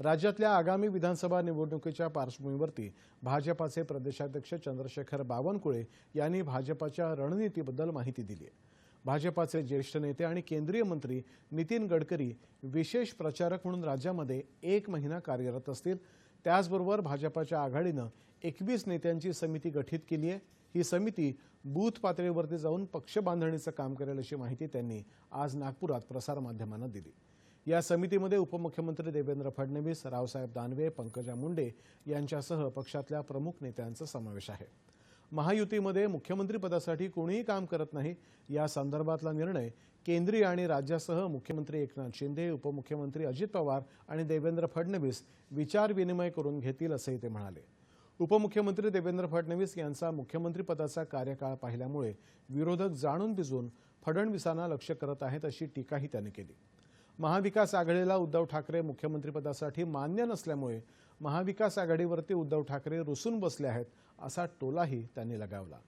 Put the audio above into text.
राज्यातल्या आगामी विधानसभा निवडणुकीच्या पार्श्वभूमीवरती भाजपाचे प्रदेशाध्यक्ष चंद्रशेखर बावनकुळे यांनी भाजपाच्या रणनीतीबद्दल माहिती दिली आहे. भाजपाचे ज्येष्ठ नेते आणि केंद्रीय मंत्री नितीन गडकरी विशेष प्रचारक म्हणून राज्यामध्ये एक महिना कार्यरत असतील. त्याचबरोबर भाजपाच्या आघाडीनं एकवीस नेत्यांची समिती गठीत केली आहे. ही समिती बूथ पातळीवरती जाऊन पक्ष बांधणीचं काम करेल अशी माहिती त्यांनी आज नागपुरात प्रसारमाध्यमांना दिली. या समितीमध्ये उपमुख्यमंत्री देवेंद्र फडणवीस रावसाहेब दानवे पंकजा मुंडे यांच्यासह पक्षातल्या प्रमुख नेत्यांचा समावेश आहे. महायुतीमध्ये मुख्यमंत्रीपदासाठी कोणीही काम करत नाही या संदर्भातला निर्णय केंद्रीय आणि राज्यासह मुख्यमंत्री एकनाथ शिंदे उपमुख्यमंत्री अजित पवार आणि देवेंद्र फडणवीस विचारविनिमय करून घेतील असंही ते म्हणाले. उपमुख्यमंत्री देवेंद्र फडणवीस यांचा मुख्यमंत्रीपदाचा कार्यकाळ पाहिल्यामुळे विरोधक जाणून बिजून फडणवीसांना लक्ष करत आहेत अशी टीकाही त्यांनी केली. महाविकास आघाडीला उद्धव ठाकरे मुख्यमंत्रीपदासाठी मान्य नसल्यामुळे महाविकास आघाडीवरती उद्धव ठाकरे रुसून बसले आहेत असा टोलाही त्यांनी लगावला.